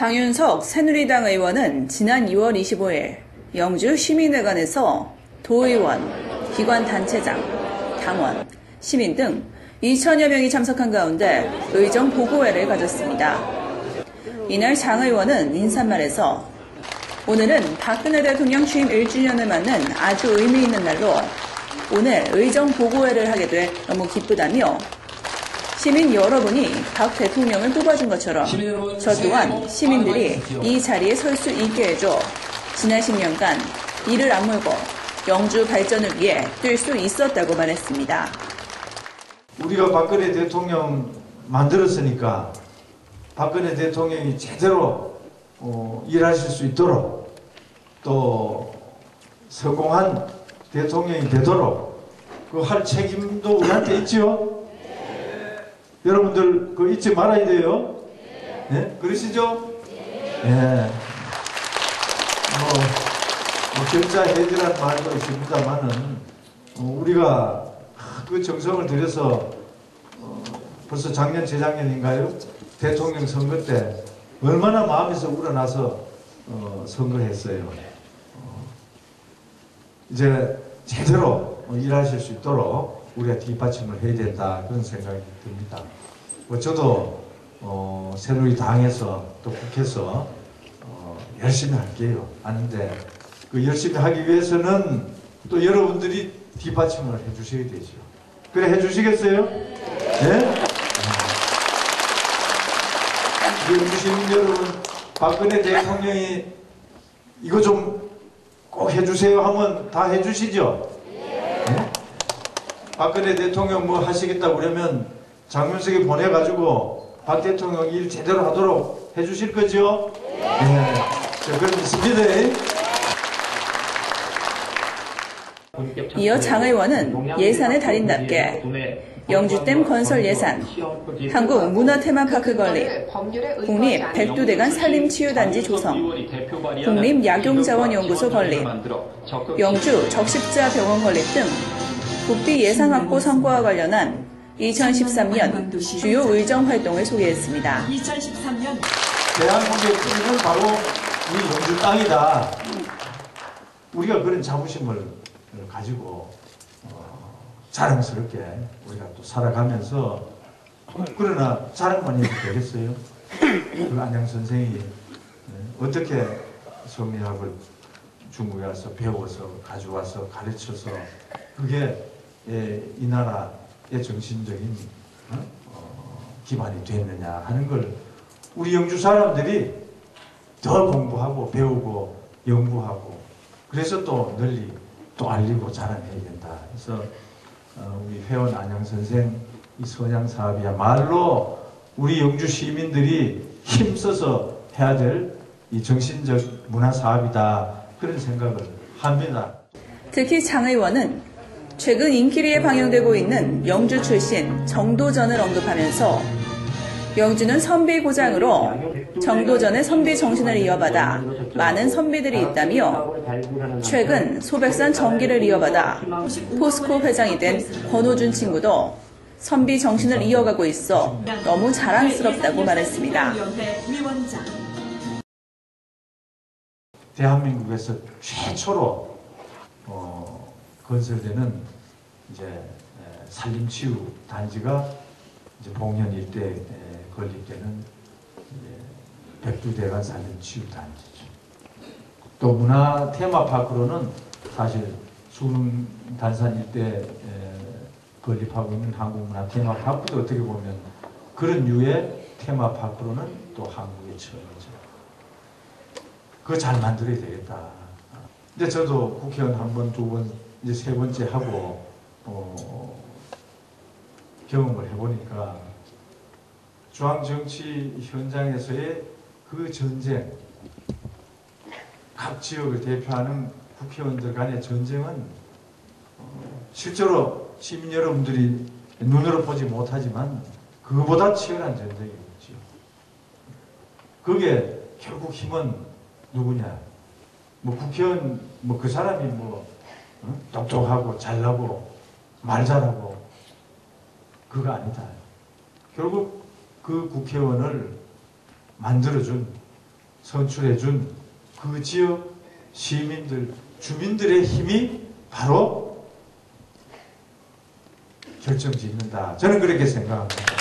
장윤석 새누리당 의원은 지난 2월 25일 영주 시민회관에서 도의원, 기관단체장, 당원, 시민 등 2천여 명이 참석한 가운데 의정 보고회를 가졌습니다. 이날 장 의원은 인사말에서 오늘은 박근혜 대통령 취임 1주년을 맞는 아주 의미 있는 날로 오늘 의정 보고회를 하게 돼 너무 기쁘다며 시민 여러분이 박 대통령을 뽑아준 것처럼 저 또한 시민들이 이 자리에 설 수 있게 해줘 지난 10년간 이를 악물고 영주 발전을 위해 뛸 수 있었다고 말했습니다. 우리가 박근혜 대통령 만들었으니까 박근혜 대통령이 제대로 어, 일하실 수 있도록 또 성공한 대통령이 되도록 그 할 책임도 우리한테 있죠. 여러분들 그 잊지 말아야 돼요. 네? 그러시죠? 예. 뭐, 뭐 견자해지란 말도 있습니다만은 어, 우리가 그 정성을 들여서 어, 벌써 작년 재작년인가요? 대통령 선거 때 얼마나 마음에서 우러나서 어, 선거했어요. 어, 이제 제대로 일하실 수 있도록 우리가 뒷받침을 해야 된다 그런 생각이 듭니다. 뭐 저도 어, 새누리 당에서 또 국회에서 어, 열심히 할게요. 하는데 그 열심히 하기 위해서는 또 여러분들이 뒷받침을 해주셔야 되죠. 그래 해주시겠어요? 네? 우리 시민 여러분, 박근혜 대통령이 이거 좀 꼭 해주세요 하면 다 해주시죠? 네? 박근혜 대통령 뭐 하시겠다 그러면 장윤석이 보내가지고 박 대통령 일 제대로 하도록 해주실 거죠? 네. 자, 그럼 있습니다. 이어 장 의원은 예산의 달인답게 영주댐 건설 예산, 한국 문화테마파크 건립, 국립 백두대간 산림치유단지 조성, 국립 약용자원연구소 건립, 영주 적십자병원 건립 등 국비 예산 확보 성과와 관련한 2013년 주요 의정 활동을 소개했습니다. 2013년 대한민국의 뿌리는 바로 우리 영주 땅이다. 우리가 그런 자부심을 가지고 어, 자랑스럽게 우리가 또 살아가면서 그러나 자랑만 해도 되겠어요? 그 안양 선생이 예, 어떻게 성리학을 중국에 와서 배워서 가져와서 가르쳐서 그게 예, 이 나라의 정신적인 어? 어, 기반이 됐느냐 하는 걸 우리 영주 사람들이 더 공부하고 배우고 연구하고 그래서 또 널리 또 알리고 자랑해야 된다. 그래서 어, 우리 회원 안양 선생 이 선양 사업이야말로 우리 영주 시민들이 힘써서 해야 될 이 정신적 문화 사업이다 그런 생각을 합니다. 특히 장 의원은 최근 인기리에 방영되고 있는 영주 출신 정도전을 언급하면서 영주는 선비 고장으로 정도전의 선비 정신을 이어받아 많은 선비들이 있다며 최근 소백산 정기를 이어받아 포스코 회장이 된 권호준 친구도 선비 정신을 이어가고 있어 너무 자랑스럽다고 말했습니다. 대한민국에서 최초로 어, 건설되는 이제 에, 산림치유 단지가 이제 봉현 일대 에, 건립되는 백두대간 산림치유 단지죠. 또 문화 테마파크로는 사실 수능 단산 일대 에, 건립하고 있는 한국문화 테마파크도 어떻게 보면 그런 류의 테마파크로는 또 한국의 처음이죠. 그거 잘 만들어야 되겠다. 근데 저도 국회의원 한 번, 두 번, 이제 세 번째 하고, 어, 경험을 해보니까 중앙 정치 현장에서의 그 전쟁, 각 지역을 대표하는 국회의원들 간의 전쟁은 어, 실제로 시민 여러분들이 눈으로 보지 못하지만 그보다 치열한 전쟁이었죠. 그게 결국 힘은 누구냐? 뭐 국회의원 뭐 그 사람이 뭐 어? 똑똑하고 잘나고 말 잘하고 그거 아니다. 결국 그 국회의원을 만들어준 선출해준 그 지역 시민들, 주민들의 힘이 바로 결정짓는다. 저는 그렇게 생각합니다.